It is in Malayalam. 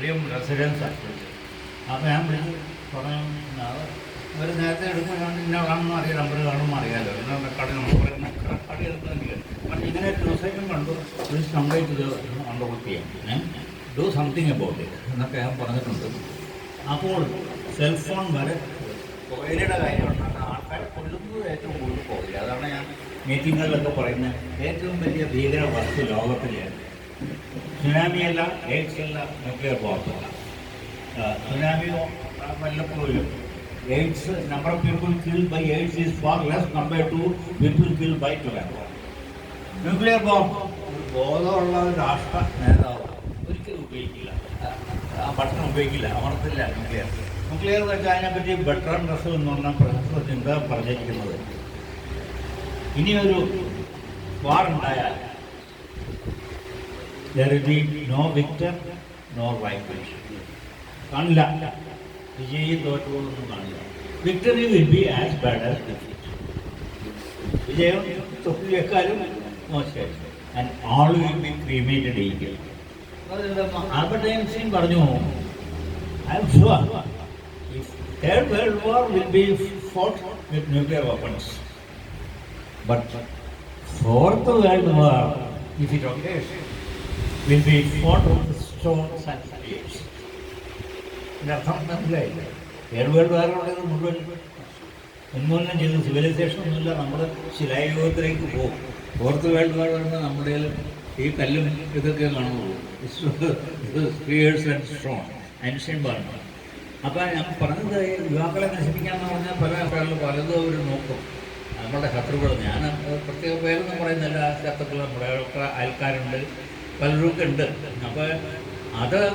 ഡ്രീം റെസിഡൻസ് അപ്പോൾ ഞാൻ വിളിച്ച് പറഞ്ഞു അവർ നേരത്തെ എടുക്കുമ്പോൾ ഇന്ന കാണുമ്പോൾ അറിയാം നമ്പർ കാണുമ്പോൾ അറിയാമല്ലോ ഇന്ന റെക്കോർഡ് നമ്മൾ പറയുന്ന റെക്കോർഡ് എടുക്കുന്നില്ല ഇങ്ങനെ ഒരു ന്യൂസൈറ്റും കണ്ടു പ്ലീസ് കംപ്ലൈന്റ് ഇത് അണ്ടർവുഡ് ചെയ്യാം. ഡു സംതിങ് അബൌട്ട് ഇറ്റ് എന്നൊക്കെ ഞാൻ പറഞ്ഞിട്ടുണ്ട്. അപ്പോൾ സെൽഫോൺ വരെ പുകയിലയുടെ കാര്യം ആൾക്കാർ കൊല്ലുന്നത് ഏറ്റവും കൂടുതൽ പുകയില അതാണ് ഞാൻ മീറ്റിങ്ങുകളിലൊക്കെ പറയുന്നത്. ഏറ്റവും വലിയ ഭീകര വസ്തു ലോകത്തിലെ. സുനാമിയല്ല എയ്ഡ്സ് അല്ല ന്യൂക്ലിയർ ബോംബല്ല സുനാമിയോ വല്ലപ്പോഴും AIDS number of people kill by AIDS is far less compare to people kill by tobacco nuclear bomb ബോധമുള്ള ഒരു രാഷ്ട്ര നേതാവ് ഒരിക്കലും ഉപയോഗിക്കില്ല. ആ ഭക്ഷണം ഉപയോഗിക്കില്ല. അമർത്തില്ല ന്യൂക്ലിയർ ന്യൂക്ലിയർ എന്ന് വെച്ചാൽ അതിനെപ്പറ്റി ബെറ്റർ ഡ്രസ് എന്ന് പറഞ്ഞ പ്രശസ്ത ചിന്ത പറഞ്ഞിരിക്കുന്നത് ഇനിയൊരു വാർ ഉണ്ടായാൽ there will be no victor nor vanquished കാണില്ല വിജയി തോറ്റുപോകുന്നു കാണില്ല victory will be as bad as defeat വിജയം തോൽവിയേക്കാളും മോശമായിരിക്കും and all will be cremated equal Albert Einstein പറഞ്ഞു I am sure third world war will be fought with nuclear weapons but fourth world war if it occurs will be fought with stones and spears. ഇതിന്റെ അർത്ഥം മനസ്സിലായില്ല? ഏഴ് വേൾഡ് വാറുള്ളത് മുഴുവൻ ഉന്മൂലനം ചെയ്ത് സിവിലൈസേഷൻ ഒന്നുമില്ല നമ്മൾ ശിലായുഗത്തിലേക്ക് പോകും. ഫോർത്ത് വേൾഡ് വാർ വരുമ്പോൾ നമ്മുടെ ഈ കല്ലും ഇതൊക്കെ കാണുള്ളൂ സ്പിയേഴ്സ് ആൻഡ് സ്റ്റോൺ അൻഷ്യൻ പറഞ്ഞു. അപ്പോൾ ഞാൻ പറഞ്ഞത് യുവാക്കളെ നശിപ്പിക്കാമെന്ന് പറഞ്ഞാൽ പല ആളുകൾ പലതും അവർ നോക്കും. നമ്മുടെ ശത്രുക്കൾ. ഞാൻ പ്രത്യേക പേരൊന്നും പറയുന്നില്ല. ശത്രുക്കൾ നമ്മുടെ ഒക്കെ പലരും ഉണ്ട്. അപ്പോൾ അത്